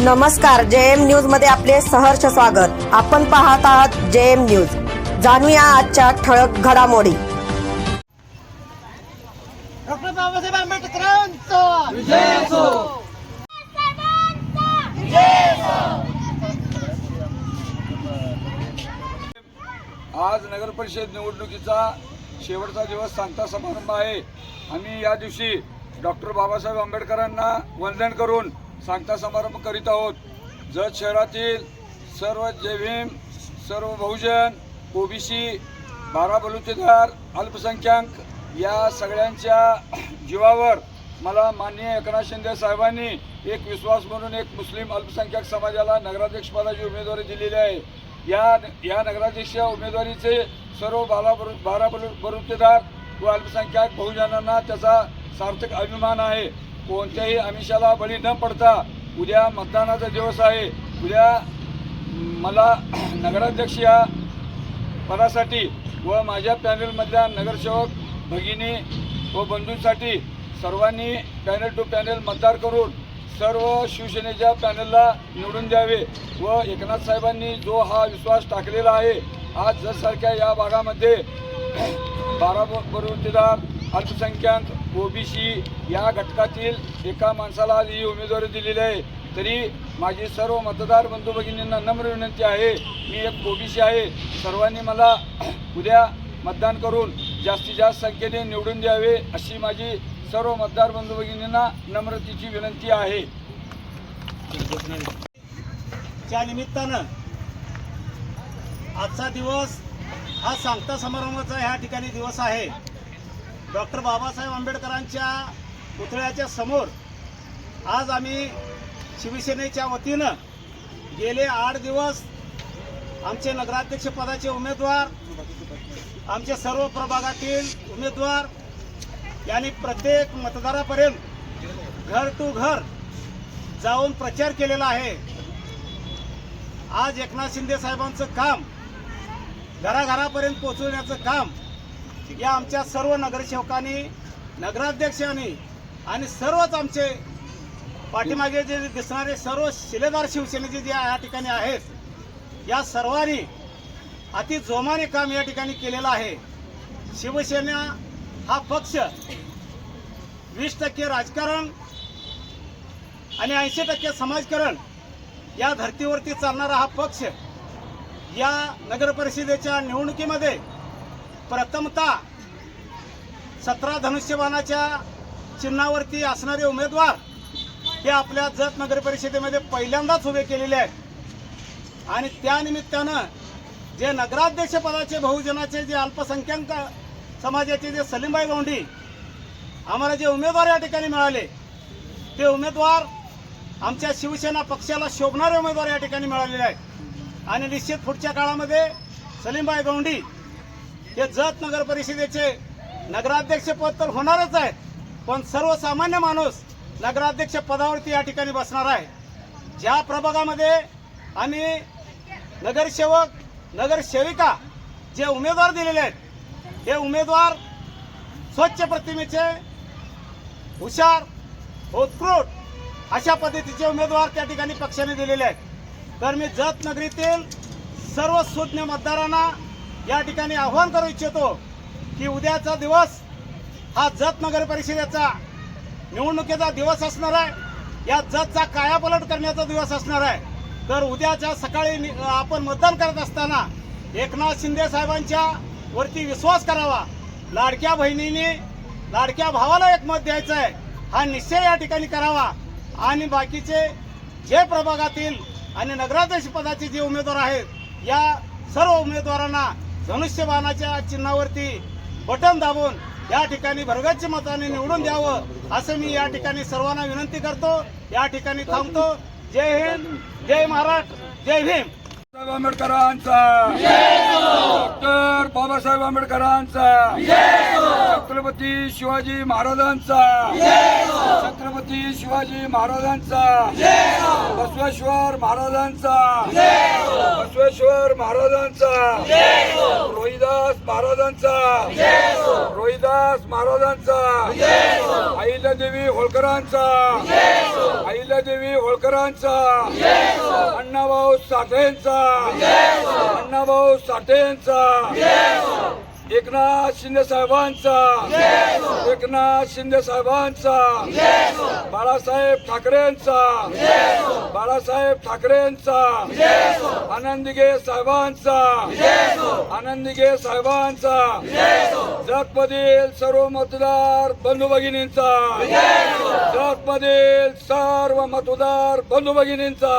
नमस्कार जे एम न्यूजमध्ये आपले सहर्ष स्वागत. आपण पाहत आहात जे एम न्यूज. जाणूया आजच्या ठळक घडामोडी. डॉक्टर बाबासाहेब आंबेडकरांचा! आज नगर परिषद निवडणुकीचा शेवटचा दिवस सांगता समारंभ आहे. आम्ही या दिवशी डॉक्टर बाबासाहेब आंबेडकरांना वंदन करून सांगता समारंभ करीत आहोत. जत शहरातील सर्व जय सर्व बहुजन ओबीसी बारा बलुतेदार अल्पसंख्याक या सगळ्यांच्या जीवावर मला माननीय एकनाथ शिंदे साहेबांनी एक विश्वास म्हणून एक मुस्लिम अल्पसंख्याक समाजाला नगराध्यक्षपदाची उमेदवारी दिलेली आहे. या या नगराध्यक्ष उमेदवारीचे सर्व बाला बरु बारा बलु बलुतेदार व अल्पसंख्याक बहुजनांना त्याचा सार्थक अभिमान आहे. कोणत्याही आमिषाला बळी न पडता उद्या मतदानाचा दिवस आहे. उद्या मला नगराध्यक्ष या पदासाठी व माझ्या पॅनलमधल्या नगरसेवक भगिनी व बंधूंसाठी सर्वांनी पॅनल टू पॅनल मतदार करून सर्व शिवसेनेच्या पॅनलला निवडून द्यावे व एकनाथ साहेबांनी जो हा विश्वास टाकलेला आहे आज जससारख्या या भागामध्ये बारा बरुतेदार अल्पसंख्याक ओबीसी या घटकातील एका माणसाला आज ही उमेदवारी दिलेली आहे. तरी माझी सर्व मतदार बंधू भगिनींना नम्र विनंती आहे. मी एक ओबीसी आहे. सर्वांनी मला उद्या मतदान करून जास्तीत जास्त संख्येने निवडून द्यावे अशी माझी सर्व मतदार बंधू भगिनींना नम्रतेची विनंती आहे. त्या निमित्तानं आजचा दिवस हा सांगता समारंभाचा ह्या ठिकाणी दिवस आहे. डॉक्टर बाबासाहेब आंबेडकरांच्या पुतळ्याच्या समोर आज आम्ही शिवसेनेच्या वतीनं गेले आठ दिवस आमचे नगराध्यक्षपदाचे उमेदवार आमचे सर्व प्रभागातील उमेदवार यांनी प्रत्येक मतदारापर्यंत घर टू घर जाऊन प्रचार केलेला आहे. आज एकनाथ शिंदे साहेबांचं काम घराघरापर्यंत पोहोचवण्याचं काम या आमच्या सर्व नगरसेवकांनी नगराध्यक्षांनी आणि सर्वच आमचे पाठीमागे जे दिसणारे सर्व शिलेदार शिवसेनेचे जे या ठिकाणी आहेत या सर्वांनी अति जोमाने काम या ठिकाणी केलेलं आहे. शिवसेना हा पक्ष वीस टक्के राजकारण आणि ऐंशी टक्के समाजकारण या धर्तीवरती चालणारा हा पक्ष या नगरपरिषदेच्या निवडणुकीमध्ये प्रथमतः सतरा धनुष्यबाणाच्या चिन्हावरती असणारे उमेदवार हे आपल्या जत नगर परिषदेमध्ये पहिल्यांदाच उभे केलेले आहेत. आणि त्यानिमित्तानं जे नगराध्यक्ष पदाचे बहुजनाचे जे अल्पसंख्याक समाजाचे जे सलीमबाई गौंडी आम्हाला जे उमेदवार या ठिकाणी मिळाले ते उमेदवार आमच्या शिवसेना पक्षाला शोभणारे उमेदवार या ठिकाणी मिळालेले आहेत. आणि निश्चित पुढच्या काळामध्ये सलीमबाई गौंडी हे जत नगर परिषदेचे नगराध्यक्षपद तर होणारच आहे पण सर्वसामान्य माणूस नगराध्यक्ष पदावरती या ठिकाणी बसणार आहे. ज्या प्रभागामध्ये आम्ही नगरसेवक नगरसेविका जे उमेदवार दिलेले आहेत हे उमेदवार स्वच्छ प्रतिमेचे हुशार उत्कृट अशा पद्धतीचे उमेदवार त्या ठिकाणी पक्षाने दिलेले आहेत. तर मी जत नगरीतील सर्व सुज्ञ मतदारांना या ठिकाणी आव्हान करू इच्छितो की उद्याचा दिवस हा जत नगर परिषदेचा निवडणुकीचा दिवस असणार आहे. या जतचा कायापलट करण्याचा दिवस असणार आहे. तर उद्याच्या सकाळी आपण मतदान करत असताना एकनाथ शिंदे साहेबांच्या वरती विश्वास करावा. लाडक्या बहिणीने लाडक्या भावाला एक मत द्यायचं आहे. हा निश्चय या ठिकाणी करावा. आणि बाकीचे जे प्रभागातील आणि नगराध्यक्ष पदाचे जे उमेदवार आहेत या सर्व उमेदवारांना धनुष्यबाणाच्या चिन्हावरती बटन दाबून या ठिकाणी भरगच्च मताने निवडून द्यावं असं मी या ठिकाणी सर्वांना विनंती करतो. या ठिकाणी थांबतो. जय हिंद जय महाराष्ट्र जय भीम. साहेब आंबेडकरांचा. डॉक्टर बाबासाहेब आंबेडकरांचा. छत्रपती शिवाजी महाराजांचा. छत्रपती शिवाजी महाराजांचा. बसवेश्वर महाराजांचा. बसवेश्वर महाराजांचा. रोहिदास महाराजांचा. रोहिदास महाराजांचा. अहिल्यादेवी होळकरांचा. अहिल्यादेवी होळकरांचा. अण्णाभाऊ साठेंचा. अण्णाभाऊ साठेंचा. एकनाथ शिंदे साहेबांचा. एकनाथ शिंदे साहेबांचा. बाळासाहेब ठाकरेंचा. बाळासाहेब ठाकरेंचा. आनंदीगे साहेबांचा. आनंदीगे साहेबांचा. जगमधील सर्व मतदार बंधू भगिनींचा. जगमधील सर्व मतदार बंधू भगिनींचा.